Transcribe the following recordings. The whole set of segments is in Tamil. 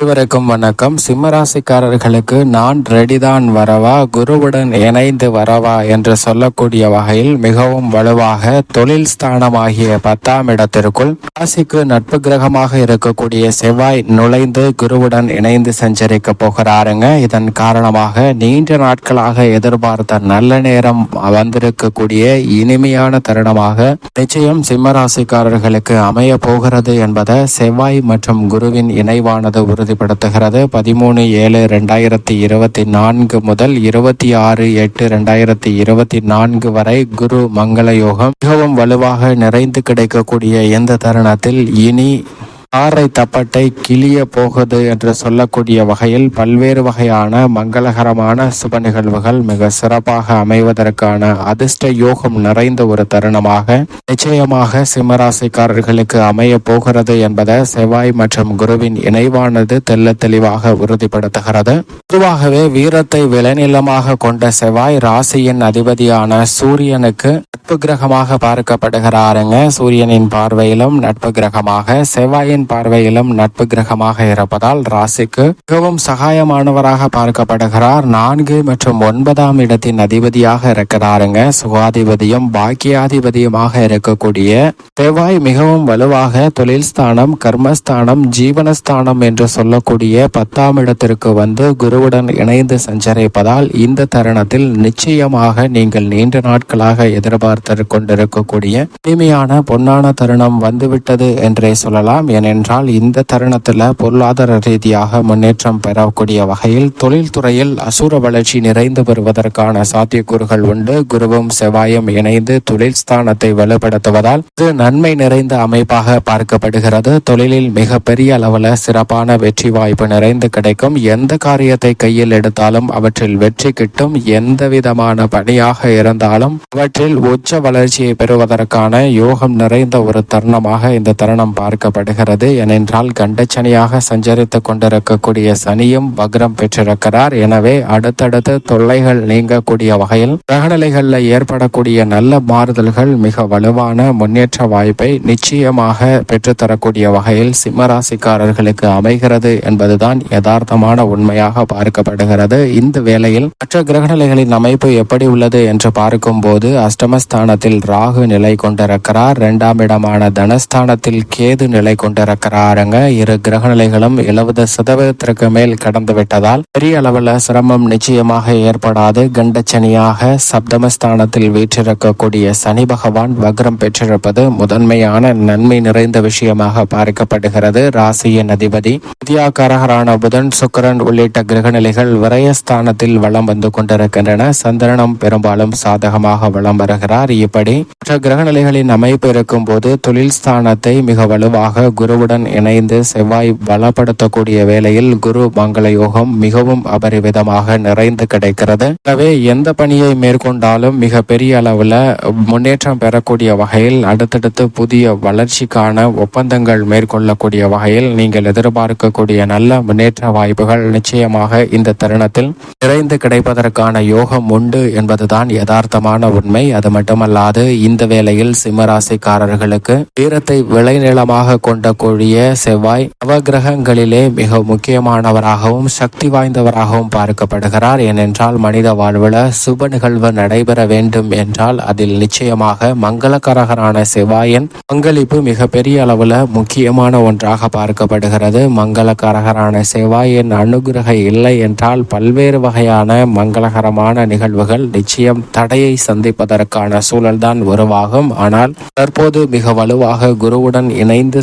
அனைவருக்கும் வணக்கம். சிம்மராசிக்காரர்களுக்கு நான் ரெடிதான் வரவா? குருவுடன் இணைந்து வரவா என்று சொல்லக்கூடிய வகையில் மிகவும் வலுவாக தொழில் ஸ்தானமாகிய பத்தாம் இடத்திற்குள் ராசிக்கு நட்பு கிரகமாக இருக்கக்கூடிய செவ்வாய் நுழைந்து குருவுடன் இணைந்து சஞ்சரிக்க போகிறாருங்க. இதன் காரணமாக நீண்ட நாட்களாக எதிர்பார்த்த நல்ல நேரம் வந்திருக்கக்கூடிய இனிமையான தருணமாக நிச்சயம் சிம்மராசிக்காரர்களுக்கு அமைய போகிறது என்பதை செவ்வாய் மற்றும் குருவின் இணைவானது உறுதிப்படுத்துகிறது. பதிமூணு ஏழு ரெண்டாயிரத்தி இருபத்தி நான்கு முதல் இருபத்தி ஆறு எட்டு ரெண்டாயிரத்தி இருபத்தி நான்கு வரை குரு மங்கள யோகம் மிகவும் வலுவாக நிறைந்து கிடைக்கக்கூடிய இந்த தருணத்தில் இனி பாறை தப்பட்டை கிளிய போகுது என்று சொல்லக்கூடிய வகையில் பல்வேறு வகையான மங்களகரமான சுப நிகழ்வுகள் மிக சிறப்பாக அமைவதற்கான அதிர்ஷ்ட யோகம் நிறைந்த ஒரு தருணமாக நிச்சயமாக சிம்மராசிக்காரர்களுக்கு அமைய போகிறது என்பதை செவ்வாய் மற்றும் குருவின் இணைவானது தெல்ல தெளிவாக உறுதிப்படுத்துகிறது. பொதுவாகவே வீரத்தை விளைநிலமாக கொண்ட செவ்வாய் ராசியின் அதிபதியான சூரியனுக்கு நட்பு கிரகமாக பார்க்கப்படுகிறாருங்க. சூரியனின் பார்வையிலும் நட்பு கிரகமாக செவ்வாயின் பார்வையிலும் நட்பு கிரகமாக இருப்பதால் ராசிக்கு மிகவும் சகாயமானவராக பார்க்கப்படுகிறார். நான்கு மற்றும் ஒன்பதாம் இடத்தின் அதிபதியாக இருக்கிறாருங்க. சுகாதிபதியும் பாக்கியாதிபதியுமாக இருக்கக்கூடிய செவ்வாய் மிகவும் வலுவாக தொழில் ஸ்தானம் கர்மஸ்தானம் ஜீவனஸ்தானம் என்று சொல்லக்கூடிய பத்தாம் இடத்திற்கு வந்து குருவுடன் இணைந்து சஞ்சரிப்பதால் இந்த தருணத்தில் நிச்சயமாக நீங்கள் நீண்ட நாட்களாக எதிர்பார்த்து கொண்டிருக்கக்கூடிய இனிமையான பொன்னான தருணம் வந்துவிட்டது என்றே சொல்லலாம். ஏனென்றால் இந்த தருணத்தில் பொருளாதார ரீதியாக முன்னேற்றம் பெறக்கூடிய வகையில் தொழில்துறையில் அசுர வளர்ச்சி நிறைந்து வருவதற்கான சாத்தியக்கூறுகள் உண்டு. குருவும் செவ்வாயும் இணைந்து தொழில் ஸ்தானத்தை வலுப்படுத்துவதால் இது நன்மை நிறைந்த அமைப்பாக பார்க்கப்படுகிறது. தொழிலில் மிக பெரிய அளவில் சிறப்பான வெற்றி வாய்ப்பு நிறைந்து கிடைக்கும். எந்த காரியத்தை கையில் எடுத்தாலும் அவற்றில் வெற்றி கிட்டும். எந்த விதமான பணியாக இருந்தாலும் அவற்றில் உச்ச வளர்ச்சியை பெறுவதற்கான யோகம் நிறைந்த ஒரு தருணமாக இந்த தருணம் பார்க்கப்படுகிறது. ஏனென்றால் கண்டச்சனியாக சஞ்சரித்து கொண்டிருக்கக்கூடிய சனியும் வக்ரம் பெற்றிருக்கிறார். எனவே அடுத்தடுத்து தொல்லைகள் நீங்கக்கூடிய வகையில் கிரகநிலைகளில் ஏற்படக்கூடிய நல்ல மாறுதல்கள் மிக வலுவான முன்னேற்ற வாய்ப்பை நிச்சயமாக பெற்றுத்தரக்கூடிய வகையில் சிம்மராசிக்காரர்களுக்கு அமைகிறது என்பதுதான் யதார்த்தமான உண்மையாக பார்க்கப்படுகிறது. இந்த வேளையில் மற்ற கிரகநிலைகளின் அமைப்பு எப்படி உள்ளது என்று பார்க்கும்போது அஷ்டமஸ்தானத்தில் ராகு நிலை கொண்டிருக்கிறார். இரண்டாம் இடமான தனஸ்தானத்தில் கேது நிலை கொண்டிருக்கிறாருங்க இரு கிரகநிலைகளும் எழுபது சதவீதத்திற்கு மேல் கடந்து விட்டதால் பெரிய அளவில் சிரமம் நிச்சயமாக ஏற்படாது. கண்டச்சனியாக சப்தமஸ்தானத்தில் வீற்றிருக்கக்கூடிய சனி பகவான் வக்ரம் பெற்றிருப்பது முதன்மையான நன்மை நிறைந்த விஷயமாக பார்க்கப்படுகிறது. ராசியின் அதிபதி வித்யாகாரகரான புதன் சுக்கரன் உள்ளிட்ட கிரகநிலைகள் விரயஸ்தானத்தில் வளம் வந்து கொண்டிருக்கின்றன. சந்திரனும் பெரும்பாலும் சாதகமாக வளம் வருகிறார். இப்படி மற்ற கிரகநிலைகளின் அமைப்பு இருக்கும் போது தொழில் ஸ்தானத்தை மிக வலுவாக குரு குருவுடன் இணைந்து செவ்வாய் பலப்படுத்தக்கூடிய வேளையில் குரு மங்கள யோகம் மிகவும் அபரிவிதமாக நிறைந்து கிடைக்கிறது. எனவே எந்த பணியை மேற்கொண்டாலும் மிக பெரிய அளவில் முன்னேற்றம் பெறக்கூடிய வகையில் அடுத்தடுத்து புதிய வளர்ச்சிக்கான ஒப்பந்தங்கள் மேற்கொள்ளக்கூடிய வகையில் நீங்கள் எதிர்பார்க்கக்கூடிய நல்ல முன்னேற்ற வாய்ப்புகள் நிச்சயமாக இந்த தருணத்தில் நிறைந்து கிடைப்பதற்கான யோகம் உண்டு என்பதுதான் யதார்த்தமான உண்மை. அது மட்டுமல்லாது இந்த வேளையில் சிம்மராசிக்காரர்களுக்கு வீரத்தை விளைநிலமாக கொண்ட இருக்கக்கூடிய செவ்வாய் நவகிரகங்களிலே மிக முக்கியமானவராகவும் சக்தி வாய்ந்தவராகவும் பார்க்கப்படுகிறார். ஏனென்றால் மனித வாழ்வில் சுப நிகழ்வு நடைபெற வேண்டும் என்றால் அதில் நிச்சயமாக மங்களகரகரான செவ்வாயின் பங்களிப்பு மிக பெரிய அளவில் முக்கியமான ஒன்றாக பார்க்கப்படுகிறது. மங்களகரகரான செவ்வாயின் அனுகிரக இல்லை என்றால் பல்வேறு வகையான மங்களகரமான நிகழ்வுகள் நிச்சயம் தடையை சந்திப்பதற்கான சூழல்தான் உருவாகும். ஆனால் தற்போது மிக வலுவாக குருவுடன் இணைந்து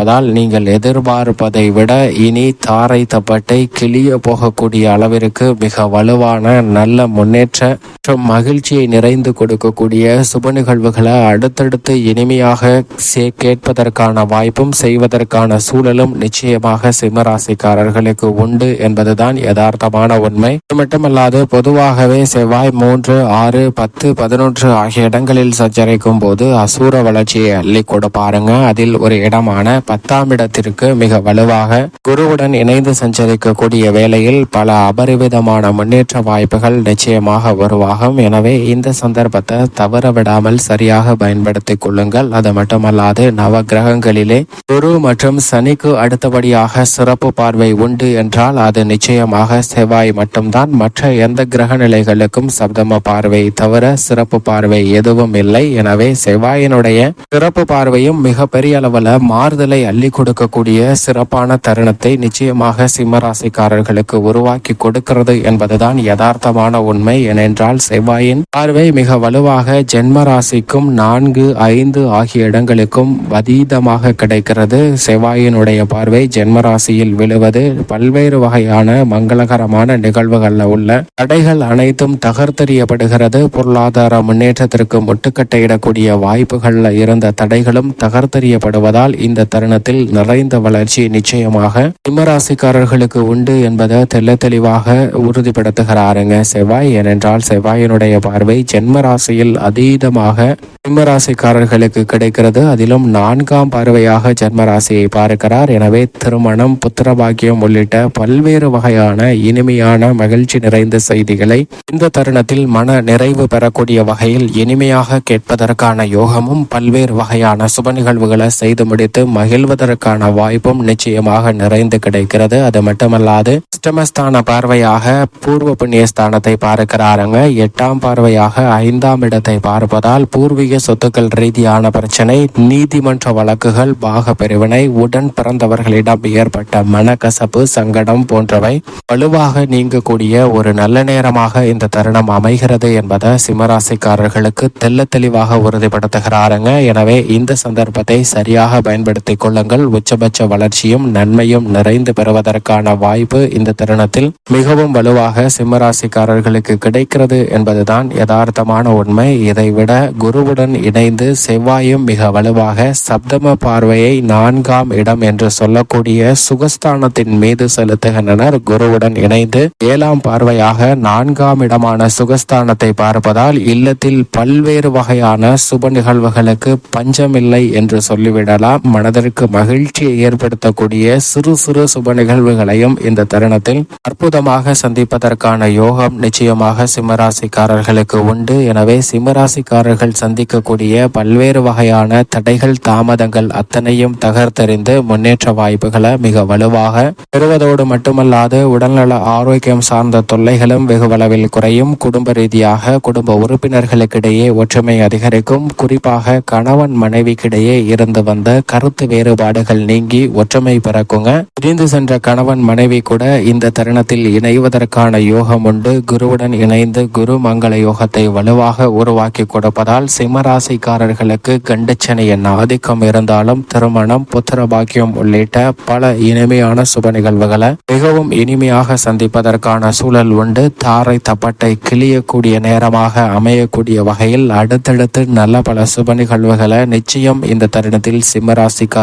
இருப்பதால் நீங்கள் எதிர்பார்ப்பதை விட இனி தாரை தப்பட்டை கிளிய போகக்கூடிய அளவிற்கு மிக வலுவான நல்ல முன்னேற்ற மற்றும் மகிழ்ச்சியை நிறைந்து கொடுக்கக்கூடிய சுப நிகழ்வுகளை அடுத்தடுத்து இனிமையாக சே கேட்பதற்கான வாய்ப்பும் செய்வதற்கான சூழலும் நிச்சயமாக சிம்மராசிக்காரர்களுக்கு உண்டு என்பதுதான் யதார்த்தமான உண்மை. அது மட்டுமல்லாது பொதுவாகவே செவ்வாய் மூன்று ஆறு பத்து பதினொன்று ஆகிய இடங்களில் சஞ்சரிக்கும் போது அசூர வளர்ச்சியை அள்ளி கொடுப்பாருங்க. அதில் ஒரு இடமான பத்தாம் இடத்திற்கு மிக வலுவாக குருவுடன் இணைந்து சஞ்சரிக்கக்கூடிய வேளையில் பல அபரிவிதமான முன்னேற்ற வாய்ப்புகள் நிச்சயமாக உருவாகும். எனவே இந்த சந்தர்ப்பத்தை தவற விடாமல் சரியாக பயன்படுத்திக் கொள்ளுங்கள். அது மட்டுமல்லாது நவ கிரகங்களிலே குரு மற்றும் சனிக்கு அடுத்தபடியாக சிறப்பு பார்வை உண்டு என்றால் அது நிச்சயமாக செவ்வாய் மட்டும்தான். மற்ற எந்த கிரக நிலைகளுக்கும் சப்தம பார்வை தவிர சிறப்பு பார்வை எதுவும் இல்லை. எனவே செவ்வாயினுடைய சிறப்பு பார்வையும் மிகப்பெரிய அளவில் மாறுதலை அள்ளி கொடுக்கக்கூடிய சிறப்பான தருணத்தை நிச்சயமாக சிம்மராசிக்காரர்களுக்கு உருவாக்கி கொடுக்கிறது என்பதுதான் யதார்த்தமான உண்மை ஏனென்றால் செவ்வாயின் பார்வை மிக வலுவாக ஜென்ம ராசிக்கும் நான்கு ஐந்து ஆகிய இடங்களுக்கும் அதீதமாக கிடைக்கிறது. செவ்வாயினுடைய பார்வை ஜென்ம ராசியில் விழுவது பல்வேறு வகையான மங்களகரமான நிகழ்வுகள்ல உள்ள தடைகள் அனைத்தும் தகர்த்தெறியப்படுகிறது. பொருளாதார முன்னேற்றத்திற்கு முட்டுக்கட்டையிடக்கூடிய வாய்ப்புகள்ல இருந்த தடைகளும் தகர்த்தெறியப்படுவதால் இந்த தருணத்தில் நிறைந்த வளர்ச்சி நிச்சயமாக சிம்மராசிக்காரர்களுக்கு உண்டு என்பதை தெல்ல தெளிவாக உறுதிப்படுத்துகிறாருங்க. செவ்வாய் ஏனென்றால் செவ்வாயினுடைய பார்வை ஜென்ம ராசியில் அதீதமாக சிம்மராசிக்காரர்களுக்கு கிடைக்கிறது. அதிலும் நான்காம் பார்வையாக ஜென்ம ராசியை பார்க்கிறார். எனவே திருமணம் புத்திர பாக்கியம் உள்ளிட்ட பல்வேறு வகையான இனிமையான மகிழ்ச்சி நிறைந்த செய்திகளை இந்த தருணத்தில் மன நிறைவு பெறக்கூடிய வகையில் இனிமையாக கேட்பதற்கான யோகமும் பல்வேறு வகையான சுப நிகழ்வுகளை செய்து முடித்து மகிழ்வதற்கான வாய்ப்பும் நிச்சயமாக நிறைந்து கிடைக்கிறது. அது மட்டுமல்லாது அஷ்டமஸ்தான பார்வையாக பூர்வ புண்ணிய ஸ்தானத்தை பார்க்கிறாருங்க. எட்டாம் பார்வையாக ஐந்தாம் இடத்தை பார்ப்பதால் பூர்வீக சொத்துக்கள் ரீதியான பிரச்சனை நீதிமன்ற வழக்குகள் பாக பிரிவினை உடன் பிறந்தவர்களிடம் ஏற்பட்ட மனக்கசப்பு சங்கடம் போன்றவை வலுவாக நீங்கக்கூடிய ஒரு நல்ல நேரமாக இந்த தருணம் அமைகிறது என்பதை சிம்மராசிக்காரர்களுக்கு தெல்ல தெளிவாக உறுதிப்படுத்துகிறாருங்க. எனவே இந்த சந்தர்ப்பத்தை சரியாக பயன்படுத்தி கொள்ளுங்கள். உச்சபட்ச வளர்ச்சியும் நன்மையும் நிறைந்து பெறுவதற்கான வாய்ப்பு இந்த தருணத்தில் மிகவும் வலுவாக சிம்மராசிக்காரர்களுக்கு கிடைக்கிறது என்பதுதான் யதார்த்தமான உண்மை. இதைவிட குருவுடன் இணைந்து செவ்வாயும் மிக வலுவாக சப்தம பார்வையை நான்காம் இடம் என்று சொல்லக்கூடிய சுகஸ்தானத்தின் மீது செலுத்துகின்றனர். குருவுடன் இணைந்து ஏழாம் பார்வையாக நான்காம் இடமான சுகஸ்தானத்தை பார்ப்பதால் இல்லத்தில் பல்வேறு வகையான சுப நிகழ்வுகளுக்கு பஞ்சமில்லை என்று சொல்லிவிடலாம். மனதிற்கு மகிழ்ச்சியை ஏற்படுத்தக்கூடிய சிறு சிறு சுப நிகழ்வுகளையும் இந்த தருணத்தில் அற்புதமாக சந்திப்பதற்கான யோகம் நிச்சயமாக சிம்மராசிக்காரர்களுக்கு உண்டு. எனவே சிம்மராசிக்காரர்கள் சந்திக்கக்கூடிய பல்வேறு வகையான தடைகள் தாமதங்கள் அத்தனையும் தகர்த்தறிந்து முன்னேற்ற வாய்ப்புகளை மிக வலுவாக பெறுவதோடு மட்டுமல்லாது உடல்நல ஆரோக்கியம் சார்ந்த தொல்லைகளும் வெகுவளவில் குறையும். குடும்ப ரீதியாக குடும்ப உறுப்பினர்களுக்கிடையே ஒற்றுமை அதிகரிக்கும். குறிப்பாக கணவன் மனைவிக்கிடையே இருந்து வந்த கருத்து வேறுபாடுகள் நீங்கி ஒற்றுமை பிறக்குங்க. பிரிந்து சென்ற கணவன் மனைவி கூட இந்த தருணத்தில் இணைவதற்கான யோகம் உண்டு. குருவுடன் இணைந்து குரு மங்கள யோகத்தை வலுவாக உருவாக்கி கொடுப்பதால் சிம்மராசிக்காரர்களுக்கு கண்டச்சனையின் ஆதிக்கம் இருந்தாலும் திருமணம் புத்திர பாக்கியம் உள்ளிட்ட பல இனிமையான சுப நிகழ்வுகளை மிகவும் இனிமையாக சந்திப்பதற்கான சூழல் உண்டு. தாரை தப்பட்டை கிளியக்கூடிய நேரமாக அமையக்கூடிய வகையில் அடுத்தடுத்து நல்ல பல சுப நிகழ்வுகளை நிச்சயம் இந்த தருணத்தில்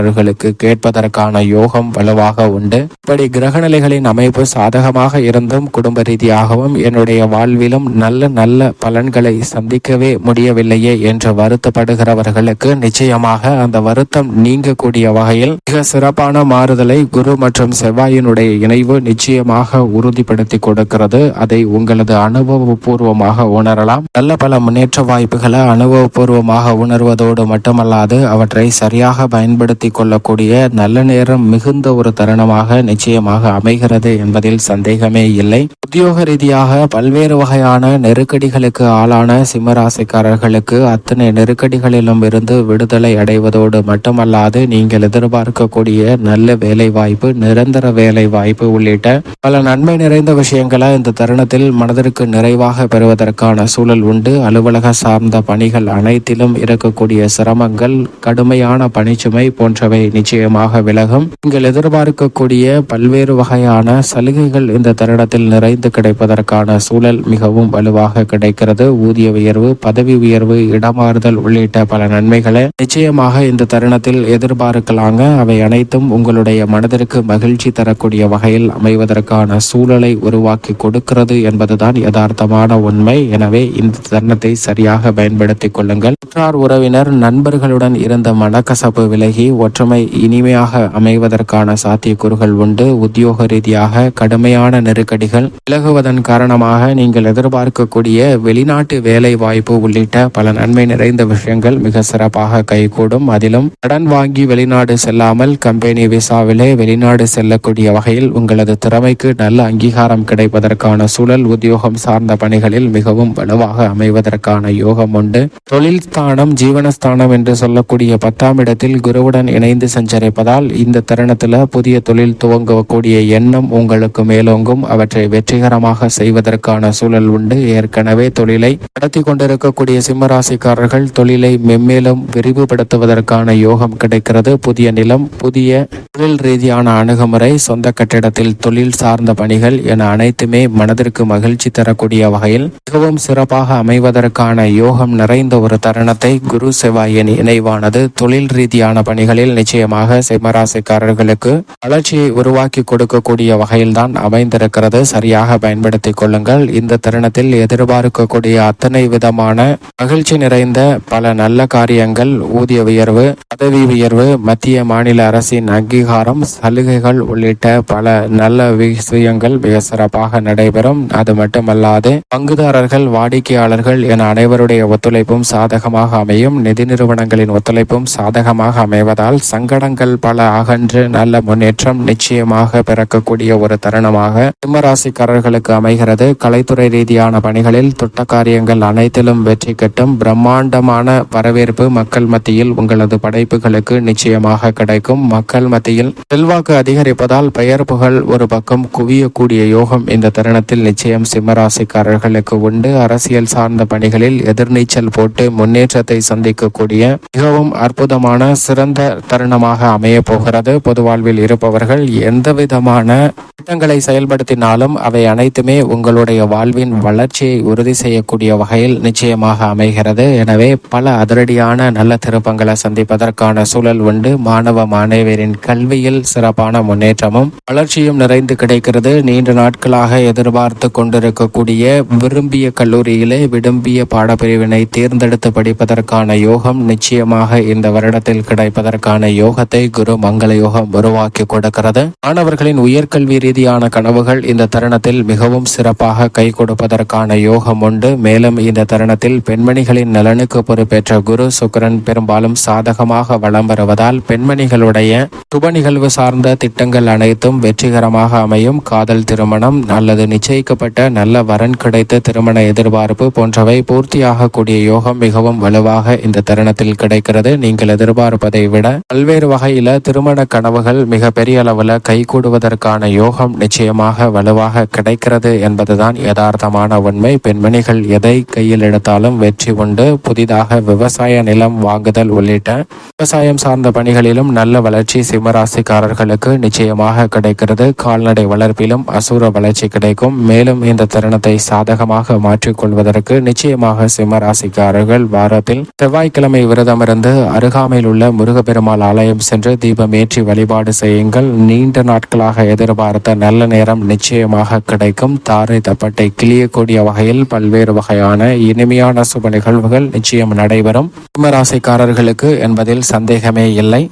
சிம்மராசிக்காரர்களுக்கு கேட்பதற்கான யோகம் வலுவாக உண்டு. இப்படி கிரகநிலைகளின் அமைப்பு சாதகமாக இருந்தும் குடும்ப ரீதியாகவும் என்னுடைய வாழ்விலும் நல்ல நல்ல பலன்களை சந்திக்கவே முடியவில்லையே என்று வருத்தப்படுகிறவர்களுக்கு நிச்சயமாக அந்த வருத்தம் நீங்கக்கூடிய வகையில் மிக சிறப்பான மாறுதலை குரு மற்றும் செவ்வாயினுடைய இணைவு நிச்சயமாக உறுதிப்படுத்தி கொடுக்கிறது. அதை உங்களது அனுபவபூர்வமாக உணரலாம். நல்ல பல முன்னேற்ற வாய்ப்புகளை அனுபவபூர்வமாக உணர்வதோடு மட்டுமல்லாது அவற்றை சரியாக பயன்படுத்தி கொள்ளக்கூடிய நல்ல நேரம் மிகுந்த ஒரு தருணமாக நிச்சயமாக அமைகிறது என்பதில் சந்தேகமே இல்லை. உத்தியோக ரீதியாக பல்வேறு வகையான நெருக்கடிகளுக்கு ஆளான சிம்மராசிக்காரர்களுக்கு அத்தனை நெருக்கடிகளிலும் இருந்து விடுதலை அடைவதோடு மட்டுமல்லாது நீங்கள் எதிர்பார்க்கக்கூடிய நல்ல வேலை வாய்ப்பு நிரந்தர வேலை வாய்ப்பு உள்ளிட்ட பல நன்மை நிறைந்த விஷயங்களை இந்த தருணத்தில் மனதிற்கு நிறைவாக பெறுவதற்கான சூழல் உண்டு. அலுவலக சார்ந்த பணிகள் அனைத்திலும் இருக்கக்கூடிய சிரமங்கள் கடுமையான பணிச்சுமை போன்றவை நிச்சயமாக விலகும். நீங்கள் எதிர்பார்க்கக்கூடிய பல்வேறு வகையான சலுகைகள் இந்த தருணத்தில் நிறைந்து கிடைப்பதற்கான சூழல் மிகவும் வலுவாக கிடைக்கிறது. ஊதிய உயர்வு பதவி உயர்வு இடமாறுதல் உள்ளிட்ட பல நன்மைகளை நிச்சயமாக இந்த தருணத்தில் எதிர்பார்க்கலாங்க. அவை அனைத்தும் உங்களுடைய மனதிற்கு மகிழ்ச்சி தரக்கூடிய வகையில் அமைவதற்கான சூழலை உருவாக்கி கொடுக்கிறது என்பதுதான் யதார்த்தமான உண்மை. எனவே இந்த தருணத்தை சரியாக பயன்படுத்திக் கொள்ளுங்கள். உற்றார் உறவினர் நண்பர்களுடன் இருந்த மனக்கசப்பு விலகி ஒற்றுமை இனிமையாக அமைவதற்கான சாத்தியக்கூறுகள் உண்டு. உத்தியோக ரீதியாக கடுமையான நெருக்கடிகள் விலகுவதன் காரணமாக நீங்கள் எதிர்பார்க்கக்கூடிய வெளிநாட்டு வேலை வாய்ப்பு உள்ளிட்ட பல நன்மை நிறைந்த விஷயங்கள் மிக சிறப்பாக கைகூடும். அதிலும் கடன் வாங்கி வெளிநாடு செல்லாமல் கம்பெனி விசாவிலே வெளிநாடு செல்லக்கூடிய வகையில் உங்களது திறமைக்கு நல்ல அங்கீகாரம் கிடைப்பதற்கான சூழல் உத்தியோகம் சார்ந்த பணிகளில் மிகவும் வலுவாக அமைவதற்கான யோகம் உண்டு. தொழில் ஸ்தானம் ஜீவனஸ்தானம் என்று சொல்லக்கூடிய பத்தாம் இடத்தில் குருவுடன் இணைந்து சஞ்சரிப்பதால் இந்த தருணத்தில் புதிய தொழில் துவங்கக்கூடிய எண்ணம் உங்களுக்கு மேலோங்கும். அவற்றை வெற்றிகரமாக செய்வதற்கான சூழல் உண்டு. ஏற்கனவே தொழிலை நடத்தி கொண்டிருக்கக்கூடிய சிம்மராசிக்காரர்கள் தொழிலை மென்மேலும் விரிவுபடுத்துவதற்கான யோகம் கிடைக்கிறது. புதிய நிலம் புதிய தொழில் ரீதியான அணுகுமுறை சொந்த கட்டிடத்தில் தொழில் சார்ந்த பணிகள் என அனைத்துமே மனதிற்கு மகிழ்ச்சி தரக்கூடிய வகையில் மிகவும் சிறப்பாக அமைவதற்கான யோகம் நிறைந்த ஒரு தருணத்தை குரு செவ்வாயின் இணைவானது. தொழில் ரீதியான பணிகளில் நிச்சயமாக சிம்மராசிக்காரர்களுக்கு வளர்ச்சியை உருவாக்கி கொடுக்கக்கூடிய வகையில்தான் அமைந்திருக்கிறது. சரியாக பயன்படுத்திக் கொள்ளுங்கள். இந்த தருணத்தில் எதிர்பார்க்கக்கூடிய அத்தனை விதமான மகிழ்ச்சி நிறைந்த பல நல்ல காரியங்கள் ஊதிய உயர்வு பதவி உயர்வு மத்திய மாநில அரசின் அங்கீகாரம் சலுகைகள் உள்ளிட்ட பல நல்ல விஷயங்கள் மிக சிறப்பாக நடைபெறும். அது மட்டுமல்லாது பங்குதாரர்கள் வாடிக்கையாளர்கள் என அனைவருடைய ஒத்துழைப்பும் சாதகமாக அமையும். நிதி நிறுவனங்களின் ஒத்துழைப்பும் சாதகமாக அமைவதால் சங்கடங்கள் பல அகன்று நல்ல முன்னேற்றம் நிச்சயமாக பிறக்கக்கூடிய ஒரு தருணமாக சிம்மராசிக்காரர்களுக்கு அமைகிறது. கலைத்துறை ரீதியான பணிகளில் தொட்ட காரியங்கள் அனைத்திலும் வெற்றி கட்டும். பிரம்மாண்டமான வரவேற்பு மக்கள் மத்தியில் உங்களது படைப்புகளுக்கு நிச்சயமாக கிடைக்கும். மக்கள் மத்தியில் செல்வாக்கு அதிகரிப்பதால் பெயர் புகழ் ஒரு பக்கம் குவியக்கூடிய யோகம் இந்த தருணத்தில் நிச்சயம் சிம்மராசிக்காரர்களுக்கு உண்டு. அரசியல் சார்ந்த பணிகளில் எதிர்நீச்சல் போட்டு முன்னேற்றத்தை சந்திக்கக்கூடிய மிகவும் அற்புதமான சிறந்த தருணமாக அமைய போகிறது. பொது வாழ்வில் இருப்பவர்கள் எந்த விதமான திட்டங்களை செயல்படுத்தினாலும் அவை அனைத்துமே உங்களுடைய வாழ்வின் வளர்ச்சியை உறுதி செய்யக்கூடிய வகையில் நிச்சயமாக அமைகிறது. எனவே பல அதிரடியான நல்ல திருப்பங்களை சந்திப்பதற்கான சூழல் உண்டு. மாணவ மாணவியரின் கல்வியில் சிறப்பான முன்னேற்றமும் வளர்ச்சியும் நிறைந்து கிடைக்கிறது. நீண்ட நாட்களாக எதிர்பார்த்து கொண்டிருக்கக்கூடிய விரும்பிய கல்லூரியிலே விரும்பிய பாடப்பிரிவினை தேர்ந்தெடுத்து படிப்பதற்கான யோகம் நிச்சயமாக இந்த வருடத்தில் கிடைப்பதற்கான யோகத்தை குரு மங்கள யோகம் உருவாக்கி கொடுக்கிறது. மாணவர்களின் உயர்கல்வி ரீதியான கனவுகள் இந்த தருணத்தில் மிகவும் சிறப்பாக கை கொடுப்பதற்கான யோகம் உண்டு. மேலும் இந்த தருணத்தில் பெண்மணிகளின் நலனுக்கு பொறுப்பேற்ற குரு சுக்கரன் பெரும்பாலும் சாதகமாக வலம் வருவதால் பெண்மணிகளுடைய சுப நிகழ்வு சார்ந்த திட்டங்கள் அனைத்தும் வெற்றிகரமாக அமையும். காதல் திருமணம் அல்லது நிச்சயிக்கப்பட்ட நல்ல வரன் கிடைத்த திருமண எதிர்பார்ப்பு போன்றவை பூர்த்தியாகக்கூடிய யோகம் மிகவும் வலுவாக இந்த தருணத்தில் கிடைக்கிறது. நீங்கள் எதிர்பார்ப்பதை விட பல்வேறு வகையில திருமண கனவுகள் மிக பெரிய அளவுல கைகூடுவதற்கான யோகம் நிச்சயமாக வலுவாக கிடைக்கிறது என்பதுதான் யதார்த்தமான உண்மை. பெண்மணிகள் எதை கையில் எடுத்தாலும் வெற்றி உண்டு. புதிதாக விவசாய நிலம் வாங்குதல் உள்ளிட்ட விவசாயம் சார்ந்த பணிகளிலும் நல்ல வளர்ச்சி சிம்மராசிக்காரர்களுக்கு நிச்சயமாக கிடைக்கிறது. கால்நடை வளர்ப்பிலும் அசுர வளர்ச்சி கிடைக்கும். மேலும் இந்த தருணத்தை சாதகமாக மாற்றிக்கொள்வதற்கு நிச்சயமாக சிம்மராசிக்காரர்கள் வாரத்தில் செவ்வாய்க்கிழமை விரதமிருந்து அருகாமையில் உள்ள பெருமாள் ஆலயம் சென்று தீபம் ஏற்றி வழிபாடு செய்யுங்கள். நீண்ட நாட்களாக எதிர்பார்த்த நல்ல நேரம் நிச்சயமாக கிடைக்கும். தாரை தப்பட்டை கிளியக்கூடிய வகையில் பல்வேறு வகையான இனிமையான சுப நிகழ்வுகள் நிச்சயம் நடைபெறும். சிம்மராசிக்காரர்களுக்கு என்பதில் சந்தேகமே இல்லை.